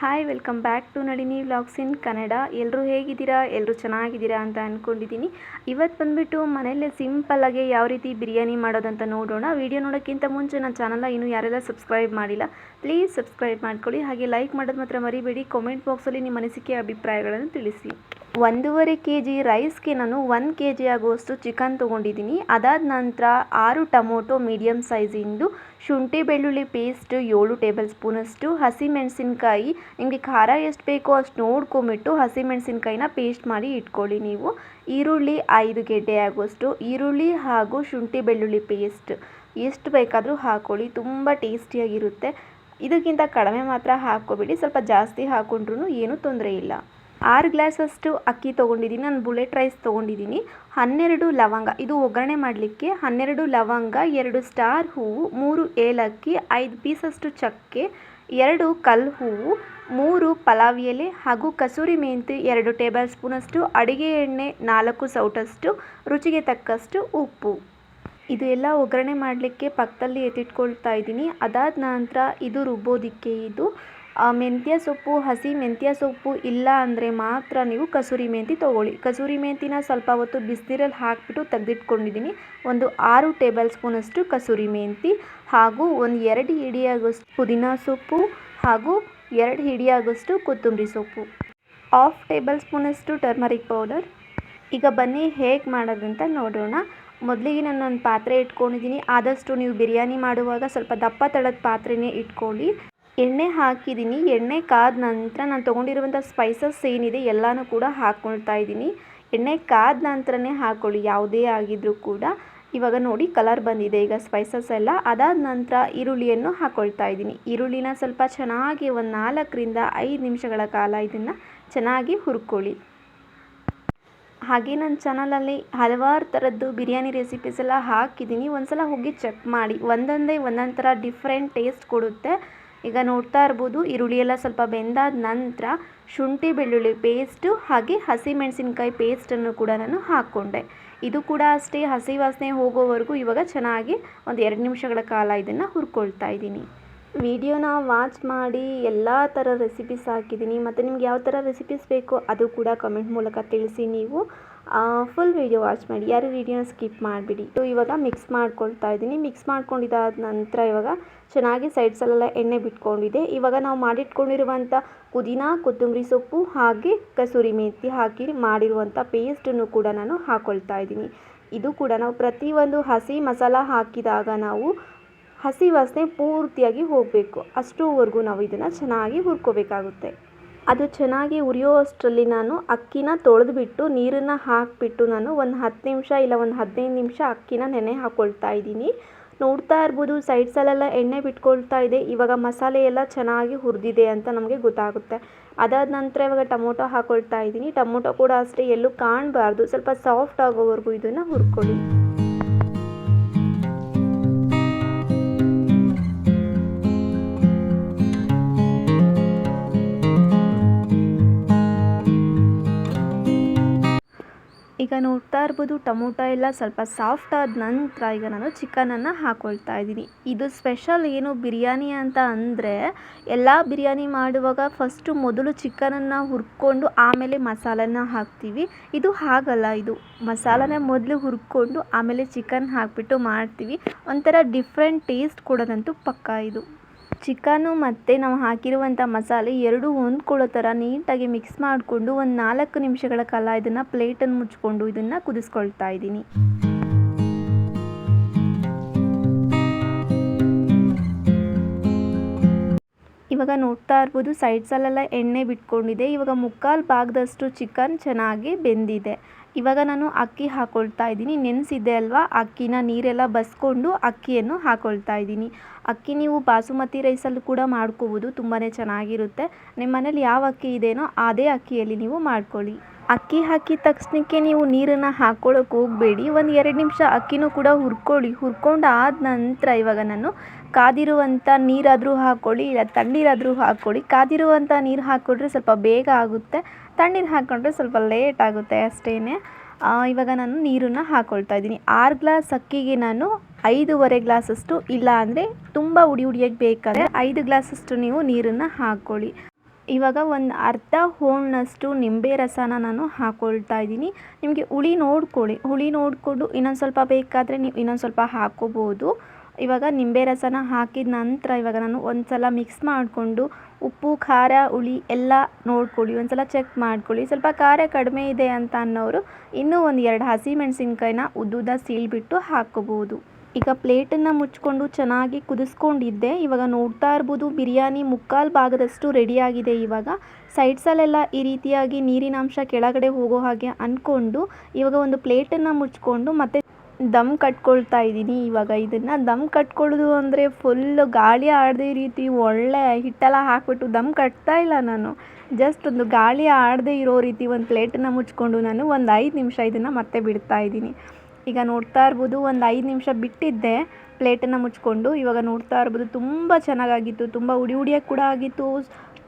Hi welcome back to Nadini vlogs in Kannada ಎಲ್ಲರೂ ಹೇಗಿದ್ದೀರಾ? ಎಲ್ಲರೂ ಚೆನ್ನಾಗಿದ್ದೀರಾ ಅಂತ ಅಂದ್ಕೊಂಡಿದ್ದೀನಿ ಇವತ್ತು ಬಂದುಬಿಟ್ಟು ಮನೆಯಲ್ಲೇ ಸಿಂಪಲ್ಲಾಗಿ ಯಾವ ರೀತಿ ಬಿರಿಯಾನಿ ಮಾಡೋದಂತ ನೋಡೋಣ. ವಿಡಿಯೋ ನೋಡೋಕ್ಕಿಂತ ಮುಂಚೆ ನನ್ನ ಚಾನಲ್ನ ಇನ್ನೂ ಯಾರೆಲ್ಲ ಸಬ್ಸ್ಕ್ರೈಬ್ ಮಾಡಿಲ್ಲ ಪ್ಲೀಸ್ ಸಬ್ಸ್ಕ್ರೈಬ್ ಮಾಡ್ಕೊಳ್ಳಿ. ಹಾಗೆ ಲೈಕ್ ಮಾಡೋದು ಮಾತ್ರ ಮರಿಬೇಡಿ. ಕಾಮೆಂಟ್ ಬಾಕ್ಸಲ್ಲಿ ನಿಮ್ಮ ಅನಿಸಿಕೆ, ಅಭಿಪ್ರಾಯಗಳನ್ನು ತಿಳಿಸಿ. ಒಂದೂವರೆ ಕೆ ಜಿ ರೈಸ್ಗೆ ನಾನು ಒಂದು ಕೆ ಜಿ ಆಗುವಷ್ಟು ಚಿಕನ್ ತೊಗೊಂಡಿದ್ದೀನಿ. ಅದಾದ ನಂತರ ಆರು ಟೊಮೊಟೊ ಮೀಡಿಯಮ್ ಸೈಜಿಂದು ಶುಂಠಿ ಬೆಳ್ಳುಳ್ಳಿ ಪೇಸ್ಟ್, ಏಳು ಟೇಬಲ್ ಸ್ಪೂನಷ್ಟು ಹಸಿಮೆಣಸಿನ್ಕಾಯಿ. ನಿಮಗೆ ಖಾರ ಎಷ್ಟು ಬೇಕೋ ಅಷ್ಟು ನೋಡ್ಕೊಂಬಿಟ್ಟು ಹಸಿಮೆಣಸಿನ್ಕಾಯಿನ ಪೇಸ್ಟ್ ಮಾಡಿ ಇಟ್ಕೊಳ್ಳಿ ನೀವು. ಈರುಳ್ಳಿ ಐದು ಗೆಡ್ಡೆ ಆಗುವಷ್ಟು. ಈರುಳ್ಳಿ ಹಾಗೂ ಶುಂಠಿ ಬೆಳ್ಳುಳ್ಳಿ ಪೇಸ್ಟ್ ಎಷ್ಟು ಬೇಕಾದರೂ ಹಾಕ್ಕೊಳ್ಳಿ ತುಂಬ ಟೇಸ್ಟಿಯಾಗಿರುತ್ತೆ. ಇದಕ್ಕಿಂತ ಕಡಿಮೆ ಮಾತ್ರ ಹಾಕ್ಕೋಬೇಡಿ. ಸ್ವಲ್ಪ ಜಾಸ್ತಿ ಹಾಕ್ಕೊಂಡ್ರೂ ಏನೂ ತೊಂದರೆ ಇಲ್ಲ. ಆರು ಗ್ಲಾಸಷ್ಟು ಅಕ್ಕಿ ತೊಗೊಂಡಿದ್ದೀನಿ, ನಾನು ಬುಲೆಟ್ ರೈಸ್ ತೊಗೊಂಡಿದ್ದೀನಿ. ಹನ್ನೆರಡು ಲವಂಗ, ಇದು ಒಗ್ಗರಣೆ ಮಾಡಲಿಕ್ಕೆ ಹನ್ನೆರಡು ಲವಂಗ, ಎರಡು ಸ್ಟಾರ್ ಹೂವು, ಮೂರು ಏಲಕ್ಕಿ, ಐದು ಪೀಸಷ್ಟು ಚಕ್ಕೆ, ಎರಡು ಕಲ್ ಹೂವು, ಮೂರು ಪಲಾವ್ ಎಲೆ ಹಾಗೂ ಕಸೂರಿ ಮೆಂತಿ, ಎರಡು ಟೇಬಲ್ ಸ್ಪೂನಷ್ಟು, ಅಡುಗೆ ಎಣ್ಣೆ, ನಾಲ್ಕು ಸೌಟಷ್ಟು, ರುಚಿಗೆ ತಕ್ಕಷ್ಟು ಉಪ್ಪು. ಇದು ಎಲ್ಲ ಒಗ್ಗರಣೆ ಮಾಡಲಿಕ್ಕೆ ಪಕ್ಕದಲ್ಲಿ ಎತ್ತಿಟ್ಕೊಳ್ತಾ ಇದ್ದೀನಿ. ಅದಾದ ನಂತರ ಇದು ರುಬ್ಬೋದಿಕ್ಕೆ ಇದು ಮೆಂತ್ಯ ಸೊಪ್ಪು, ಹಸಿ ಮೆಂತ್ಯ ಸೊಪ್ಪು ಇಲ್ಲ ಅಂದರೆ ಮಾತ್ರ ನೀವು ಕಸೂರಿ ಮೆಂತಿ ತೊಗೊಳ್ಳಿ. ಕಸೂರಿ ಮೆಂತಿನ ಸ್ವಲ್ಪ ಹೊತ್ತು ಬಿಸಿನೀರಲ್ಲಿ ಹಾಕಿಬಿಟ್ಟು ತೆಗೆದಿಟ್ಕೊಂಡಿದ್ದೀನಿ. ಒಂದು ಆರು ಟೇಬಲ್ ಸ್ಪೂನಷ್ಟು ಕಸೂರಿ ಮೆಂತಿ ಹಾಗೂ ಒಂದು ಎರಡು ಹಿಡಿಯಾಗೋಷ್ಟು ಪುದೀನ ಸೊಪ್ಪು ಹಾಗೂ ಎರಡು ಹಿಡಿಯಾಗಷ್ಟು ಕೊತ್ತಂಬರಿ ಸೊಪ್ಪು. ಹಾಫ್ ಟೇಬಲ್ ಸ್ಪೂನಷ್ಟು ಟರ್ಮರಿಕ್ ಪೌಡರ್. ಈಗ ಬನ್ನಿ ಹೇಗೆ ಮಾಡೋದಂತ ನೋಡೋಣ. ಮೊದಲಿಗೆ ನಾನು ಒಂದು ಪಾತ್ರೆ ಇಟ್ಕೊಂಡಿದ್ದೀನಿ. ಆದಷ್ಟು ನೀವು ಬಿರಿಯಾನಿ ಮಾಡುವಾಗ ಸ್ವಲ್ಪ ದಪ್ಪ ತಳದ ಪಾತ್ರೆನೇ ಇಟ್ಕೊಳ್ಳಿ. ಎಣ್ಣೆ ಹಾಕಿದ್ದೀನಿ. ಎಣ್ಣೆ ಕಾದ ನಂತರ ನಾನು ತೊಗೊಂಡಿರುವಂಥ ಸ್ಪೈಸಸ್ ಏನಿದೆ ಎಲ್ಲನೂ ಕೂಡ ಹಾಕ್ಕೊಳ್ತಾ ಇದ್ದೀನಿ. ಎಣ್ಣೆ ಕಾದ ನಂತರನೇ ಹಾಕ್ಕೊಳ್ಳಿ ಯಾವುದೇ ಆಗಿದ್ರೂ ಕೂಡ. ಇವಾಗ ನೋಡಿ ಕಲರ್ ಬಂದಿದೆ, ಈಗ ಸ್ಪೈಸಸ್ ಎಲ್ಲ. ಅದಾದ ನಂತರ ಈರುಳ್ಳಿಯನ್ನು ಹಾಕ್ಕೊಳ್ತಾ ಇದ್ದೀನಿ. ಈರುಳ್ಳಿನ ಸ್ವಲ್ಪ ಚೆನ್ನಾಗಿ ಒಂದು ನಾಲ್ಕರಿಂದ ಐದು ನಿಮಿಷಗಳ ಕಾಲ ಇದನ್ನು ಚೆನ್ನಾಗಿ ಹುರ್ಕೊಳ್ಳಿ. ಹಾಗೆ ನನ್ನ ಚಾನಲಲ್ಲಿ ಹಲವಾರು ಥರದ್ದು ಬಿರಿಯಾನಿ ರೆಸಿಪೀಸ್ ಎಲ್ಲ ಹಾಕಿದ್ದೀನಿ. ಒಂದ್ಸಲ ಹೋಗಿ ಚೆಕ್ ಮಾಡಿ. ಒಂದೊಂದೇ ಒಂದೊಂದು ಥರ ಡಿಫ್ರೆಂಟ್ ಟೇಸ್ಟ್ ಕೊಡುತ್ತೆ. ಈಗ ನೋಡ್ತಾ ಇರ್ಬೋದು ಈರುಳ್ಳಿ ಎಲ್ಲ ಸ್ವಲ್ಪ ಬೆಂದಾದ ನಂತರ ಶುಂಠಿ, ಬೆಳ್ಳುಳ್ಳಿ ಪೇಸ್ಟು ಹಾಗೆ ಹಸಿಮೆಣಸಿನ್ಕಾಯಿ ಪೇಸ್ಟನ್ನು ಕೂಡ ನಾನು ಹಾಕ್ಕೊಂಡೆ. ಇದು ಕೂಡ ಅಷ್ಟೇ ಹಸಿ ವಾಸನೆ ಹೋಗೋವರೆಗೂ ಇವಾಗ ಚೆನ್ನಾಗಿ ಒಂದು ಎರಡು ನಿಮಿಷಗಳ ಕಾಲ ಇದನ್ನು ಹುರ್ಕೊಳ್ತಾ ಇದ್ದೀನಿ. ವಿಡಿಯೋನ ವಾಚ್ ಮಾಡಿ, ಎಲ್ಲ ಥರ ರೆಸಿಪೀಸ್ ಹಾಕಿದ್ದೀನಿ. ಮತ್ತು ನಿಮ್ಗೆ ಯಾವ ಥರ ರೆಸಿಪೀಸ್ ಬೇಕೋ ಅದು ಕೂಡ ಕಮೆಂಟ್ ಮೂಲಕ ತಿಳಿಸಿ ನೀವು. ಫುಲ್ ವೀಡಿಯೋ ವಾಚ್ ಮಾಡಿ. ಯಾರು ವೀಡಿಯೋನ ಸ್ಕಿಪ್ ಮಾಡಿಬಿಡಿ. ಇವಾಗ ಮಿಕ್ಸ್ ಮಾಡ್ಕೊಳ್ತಾ ಇದ್ದೀನಿ. ಮಿಕ್ಸ್ ಮಾಡ್ಕೊಂಡಿದ್ದಾದ ನಂತರ ಇವಾಗ ಚೆನ್ನಾಗಿ ಸೈಡ್ಸಲ್ಲೆಲ್ಲ ಎಣ್ಣೆ ಬಿಟ್ಕೊಂಡಿದೆ. ಇವಾಗ ನಾವು ಮಾಡಿಟ್ಕೊಂಡಿರುವಂಥ ಪುದೀನ, ಕೊತ್ತಂಬರಿ ಸೊಪ್ಪು ಹಾಗೆ ಕಸೂರಿ ಮೇಥಿ ಹಾಕಿ ಮಾಡಿರುವಂಥ ಪೇಸ್ಟನ್ನು ಕೂಡ ನಾನು ಹಾಕ್ಕೊಳ್ತಾ ಇದ್ದೀನಿ. ಇದು ಕೂಡ ನಾವು ಪ್ರತಿಯೊಂದು ಹಸಿ ಮಸಾಲ ಹಾಕಿದಾಗ ನಾವು ಹಸಿ ವಾಸನೆ ಪೂರ್ತಿಯಾಗಿ ಹೋಗಬೇಕು. ಅಷ್ಟುವರೆಗೂ ನಾವು ಇದನ್ನು ಚೆನ್ನಾಗಿ ಹುರ್ಕೋಬೇಕಾಗುತ್ತೆ. ಅದು ಚೆನ್ನಾಗಿ ಉರಿಯೋಷ್ಟರಲ್ಲಿ ನಾನು ಅಕ್ಕಿನ ತೊಳೆದ್ಬಿಟ್ಟು ನೀರನ್ನು ಹಾಕಿಬಿಟ್ಟು ನಾನು ಒಂದು ಹತ್ತು ನಿಮಿಷ ಇಲ್ಲ ಒಂದು ಹದಿನೈದು ನಿಮಿಷ ಅಕ್ಕಿನ ನೆನೆ ಹಾಕ್ಕೊಳ್ತಾ ಇದ್ದೀನಿ. ನೋಡ್ತಾ ಇರ್ಬೋದು ಸೈಡ್ಸಲ್ಲೆಲ್ಲ ಎಣ್ಣೆ ಬಿಟ್ಕೊಳ್ತಾ ಇದೆ. ಇವಾಗ ಮಸಾಲೆ ಎಲ್ಲ ಚೆನ್ನಾಗಿ ಹುರಿದಿದೆ ಅಂತ ನಮಗೆ ಗೊತ್ತಾಗುತ್ತೆ. ಅದಾದ ನಂತರ ಇವಾಗ ಟೊಮೊಟೊ ಹಾಕ್ಕೊಳ್ತಾ ಇದ್ದೀನಿ. ಟೊಮೊಟೊ ಕೂಡ ಅಷ್ಟೇ ಎಲ್ಲೂ ಕಾಣಬಾರ್ದು. ಸ್ವಲ್ಪ ಸಾಫ್ಟ್ ಆಗೋವರೆಗೂ ಇದನ್ನು ಹುರ್ಕೊಳ್ಳಿ. ಈಗ ನೋಡ್ತಾ ಇರ್ಬೋದು, ಟೊಮೊಟೊ ಎಲ್ಲ ಸ್ವಲ್ಪ ಸಾಫ್ಟ್ ಆದ ನಂತರ ಈಗ ನಾನು ಚಿಕನನ್ನು ಹಾಕ್ಕೊಳ್ತಾ ಇದ್ದೀನಿ. ಇದು ಸ್ಪೆಷಲ್ ಏನು ಬಿರಿಯಾನಿ ಅಂತ ಅಂದರೆ, ಎಲ್ಲ ಬಿರಿಯಾನಿ ಮಾಡುವಾಗ ಫಸ್ಟು ಮೊದಲು ಚಿಕನನ್ನು ಹುರ್ಕೊಂಡು ಆಮೇಲೆ ಮಸಾಲನ ಹಾಕ್ತೀವಿ. ಇದು ಹಾಗಲ್ಲ ಇದು. ಮಸಾಲನ ಮೊದಲು ಹುರ್ಕೊಂಡು ಆಮೇಲೆ ಚಿಕನ್ ಹಾಕಿಬಿಟ್ಟು ಮಾಡ್ತೀವಿ. ಒಂಥರ ಡಿಫ್ರೆಂಟ್ ಟೇಸ್ಟ್ ಕೊಡೋದಂತೂ ಪಕ್ಕ ಇದು. ಚಿಕನು ಮತ್ತು ನಾವು ಹಾಕಿರುವಂಥ ಮಸಾಲೆ ಎರಡೂ ಹೊಂದ್ಕೊಳ್ಳೋ ಥರ ನೀಟಾಗಿ ಮಿಕ್ಸ್ ಮಾಡಿಕೊಂಡು ಒಂದು ನಾಲ್ಕು ನಿಮಿಷಗಳ ಕಾಲ ಇದನ್ನು ಪ್ಲೇಟನ್ನು ಮುಚ್ಕೊಂಡು ಇದನ್ನು ಕುದಿಸ್ಕೊಳ್ತಾ ಇದ್ದೀನಿ. ಇವಾಗ ನೋಡ್ತಾ ಇರ್ಬೋದು ಸೈಡ್ಸಲ್ಲೆಲ್ಲ ಎಣ್ಣೆ ಬಿಟ್ಕೊಂಡಿದೆ. ಇವಾಗ ಮುಕ್ಕಾಲು ಭಾಗದಷ್ಟು ಚಿಕನ್ ಚೆನ್ನಾಗಿ ಬೆಂದಿದೆ. ಇವಾಗ ನಾನು ಅಕ್ಕಿ ಹಾಕ್ಕೊಳ್ತಾ ಇದ್ದೀನಿ. ನೆನೆಸಿದ್ದೆ ಅಲ್ವಾ? ಅಕ್ಕಿನ ನೀರೆಲ್ಲ ಬಸ್ಕೊಂಡು ಅಕ್ಕಿಯನ್ನು ಹಾಕ್ಕೊಳ್ತಾ ಇದ್ದೀನಿ. ಅಕ್ಕಿ ನೀವು ಬಾಸುಮತಿ ರೈಸಲ್ಲೂ ಕೂಡ ಮಾಡ್ಕೋಬೋದು. ತುಂಬಾ ಚೆನ್ನಾಗಿರುತ್ತೆ. ನಿಮ್ಮ ಮನೇಲಿ ಯಾವ ಅಕ್ಕಿ ಇದೆಯೋ ಅದೇ ಅಕ್ಕಿಯಲ್ಲಿ ನೀವು ಮಾಡ್ಕೊಳ್ಳಿ. ಅಕ್ಕಿ ಹಾಕಿದ ತಕ್ಷಣಕ್ಕೆ ನೀವು ನೀರನ್ನು ಹಾಕ್ಕೊಳ್ಳೋಕೆ ಹೋಗಬೇಡಿ. ಒಂದು ಎರಡು ನಿಮಿಷ ಅಕ್ಕಿನೂ ಕೂಡ ಹುರ್ಕೊಳ್ಳಿ. ಹುರ್ಕೊಂಡು ಆದ ನಂತರ ಇವಾಗ ನಾನು ಕಾದಿರುವಂಥ ನೀರಾದರೂ ಹಾಕ್ಕೊಳ್ಳಿ ಇಲ್ಲ, ತಣ್ಣೀರಾದರೂ ಹಾಕ್ಕೊಳ್ಳಿ ಕಾದಿರುವಂಥ ನೀರು ಹಾಕ್ಕೊಂಡ್ರೆ ಸ್ವಲ್ಪ ಬೇಗ ಆಗುತ್ತೆ. ತಣ್ಣೀರು ಹಾಕ್ಕೊಂಡ್ರೆ ಸ್ವಲ್ಪ ಲೇಟ್ ಆಗುತ್ತೆ ಅಷ್ಟೇ ಇವಾಗ ನಾನು ನೀರನ್ನು ಹಾಕ್ಕೊಳ್ತಾ ಇದ್ದೀನಿ. ಆರು ಗ್ಲಾಸ್ ಅಕ್ಕಿಗೆ ನಾನು ಐದೂವರೆ ಗ್ಲಾಸಷ್ಟು ಇಲ್ಲ ಅಂದರೆ ತುಂಬ ಉಡಿ ಉಡಿಯಾಗಿ ಬೇಕಾದರೆ ಐದು ಗ್ಲಾಸಷ್ಟು ನೀವು ನೀರನ್ನು ಹಾಕ್ಕೊಳ್ಳಿ ಇವಾಗ ಒಂದು ಅರ್ಧ ಹೋಳಿನಷ್ಟು ನಿಂಬೆ ರಸನ ನಾನು ಹಾಕ್ಕೊಳ್ತಾ ಇದ್ದೀನಿ. ನಿಮಗೆ ಹುಳಿ ನೋಡ್ಕೊಳ್ಳಿ. ಹುಳಿ ನೋಡಿಕೊಂಡು ಇನ್ನೊಂದು ಸ್ವಲ್ಪ ಬೇಕಾದರೆ ನೀವು ಇನ್ನೊಂದು ಸ್ವಲ್ಪ ಹಾಕ್ಕೋಬೋದು ಇವಾಗ ನಿಂಬೆ ರಸನ ಹಾಕಿದ ನಂತರ ಇವಾಗ ನಾನು ಒಂದು ಸಲ ಮಿಕ್ಸ್ ಮಾಡಿಕೊಂಡು ಉಪ್ಪು, ಖಾರ, ಹುಳಿ ಎಲ್ಲ ನೋಡ್ಕೊಳ್ಳಿ ಒಂದು ಸಲ ಚೆಕ್ ಮಾಡ್ಕೊಳ್ಳಿ. ಸ್ವಲ್ಪ ಖಾರ ಕಡಿಮೆ ಇದೆ ಅಂತ ಅನ್ನೋರು ಇನ್ನೂ ಒಂದು ಎರಡು ಹಸಿಮೆಣಸಿನ್ಕಾಯಿನ ಉದ್ದುದ ಸೀಳ್ಬಿಟ್ಟು ಹಾಕ್ಕೋಬೋದು ಈಗ ಪ್ಲೇಟನ್ನು ಮುಚ್ಕೊಂಡು ಚೆನ್ನಾಗಿ ಕುದಿಸ್ಕೊಂಡಿದ್ದೆ. ಇವಾಗ ನೋಡ್ತಾ ಇರ್ಬೋದು ಬಿರಿಯಾನಿ ಮುಕ್ಕಾಲು ಭಾಗದಷ್ಟು ರೆಡಿಯಾಗಿದೆ ಇವಾಗ. ಸೈಡ್ಸಲ್ಲೆಲ್ಲ ಈ ರೀತಿಯಾಗಿ ನೀರಿನಾಂಶ ಕೆಳಗಡೆ ಹೋಗೋ ಹಾಗೆ ಅಂದ್ಕೊಂಡು ಇವಾಗ ಒಂದು ಪ್ಲೇಟನ್ನು ಮುಚ್ಕೊಂಡು ಮತ್ತೆ ದಮ್ ಕಟ್ಕೊಳ್ತಾ ಇದ್ದೀನಿ ಇವಾಗ ಇದನ್ನು. ದಮ್ ಕಟ್ಕೊಳ್ಳೋದು ಅಂದರೆ ಫುಲ್ಲು ಗಾಳಿ ಆಡದೇ ರೀತಿ ಒಳ್ಳೆ ಹಿಟ್ಟೆಲ್ಲ ಹಾಕ್ಬಿಟ್ಟು ದಮ್ ಕಟ್ತಾ ಇಲ್ಲ ನಾನು. ಜಸ್ಟ್ ಒಂದು ಗಾಳಿ ಆಡದೆ ಇರೋ ರೀತಿ ಒಂದು ಪ್ಲೇಟನ್ನು ಮುಚ್ಕೊಂಡು ನಾನು ಒಂದು ಐದು ನಿಮಿಷ ಇದನ್ನು ಮತ್ತೆ ಬಿಡ್ತಾ ಇದ್ದೀನಿ. ಈಗ ನೋಡ್ತಾ ಇರ್ಬೋದು ಒಂದು ಐದು ನಿಮಿಷ ಬಿಟ್ಟಿದ್ದೆ ಪ್ಲೇಟನ್ನು ಮುಚ್ಕೊಂಡು. ಇವಾಗ ನೋಡ್ತಾ ಇರ್ಬೋದು ತುಂಬ ಚೆನ್ನಾಗಾಗಿತ್ತು, ತುಂಬ ಉಡಿ ಉಡಿಯಾಗಿ ಕೂಡ ಆಗಿತ್ತು.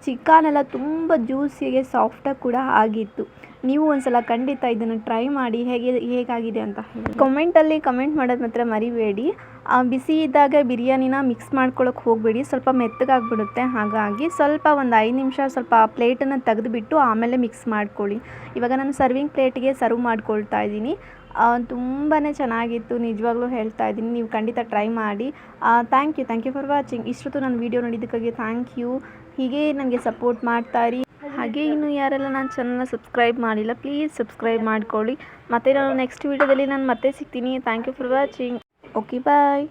ಚಿಕನ್ ಎಲ್ಲ ತುಂಬ ಜ್ಯೂಸಿಗೆ ಸಾಫ್ಟಾಗಿ ಕೂಡ ಆಗಿತ್ತು. ನೀವು ಒಂದ್ಸಲ ಖಂಡಿತ ಇದನ್ನು ಟ್ರೈ ಮಾಡಿ ಹೇಗೆ ಹೇಗಾಗಿದೆ ಅಂತ ಹೇಳಿ. ಕಮೆಂಟಲ್ಲಿ ಕಮೆಂಟ್ ಮಾಡೋದು ಮಾತ್ರ ಮರಿಬೇಡಿ. ಆ, ಬಿಸಿ ಇದ್ದಾಗ ಬಿರಿಯಾನಿನ ಮಿಕ್ಸ್ ಮಾಡ್ಕೊಳಕ್ಕೆ ಹೋಗಬೇಡಿ. ಸ್ವಲ್ಪ ಮೆತ್ತಗಾಗ್ಬಿಡುತ್ತೆ. ಹಾಗಾಗಿ ಸ್ವಲ್ಪ ಒಂದು ಐದು ನಿಮಿಷ ಸ್ವಲ್ಪ ಪ್ಲೇಟನ್ನು ತೆಗೆದುಬಿಟ್ಟು ಆಮೇಲೆ ಮಿಕ್ಸ್ ಮಾಡ್ಕೊಳ್ಳಿ. ಇವಾಗ ನಾನು ಸರ್ವಿಂಗ್ ಪ್ಲೇಟಿಗೆ ಸರ್ವ್ ಮಾಡ್ಕೊಳ್ತಾ ಇದ್ದೀನಿ. ತುಂಬಾ ಚೆನ್ನಾಗಿತ್ತು. ನಿಜವಾಗ್ಲೂ ಹೇಳ್ತಾ ಇದ್ದೀನಿ. ನೀವು ಖಂಡಿತ ಟ್ರೈ ಮಾಡಿ. Thank you thank you for watching ಇಷ್ಟೊತ್ತು ನಾನು ವೀಡಿಯೋ ನೋಡಿದ್ದಕ್ಕಾಗಿ ಥ್ಯಾಂಕ್ ಯು ಹೀಗೆ ನನಗೆ ಸಪೋರ್ಟ್ ಮಾಡ್ತಾ ಇರಿ. ಹಾಗೆ ಇನ್ನು ಯಾರೆಲ್ಲ ನಾನು ಚಾನಲ್ನ ಸಬ್ಸ್ಕ್ರೈಬ್ ಮಾಡಿಲ್ಲ ಪ್ಲೀಸ್ ಸಬ್ಸ್ಕ್ರೈಬ್ ಮಾಡ್ಕೊಳ್ಳಿ. ಮತ್ತು ನಾನು ನೆಕ್ಸ್ಟ್ ವೀಡಿಯೋದಲ್ಲಿ ನಾನು ಮತ್ತೆ ಸಿಗ್ತೀನಿ. Thank you for watching okay bye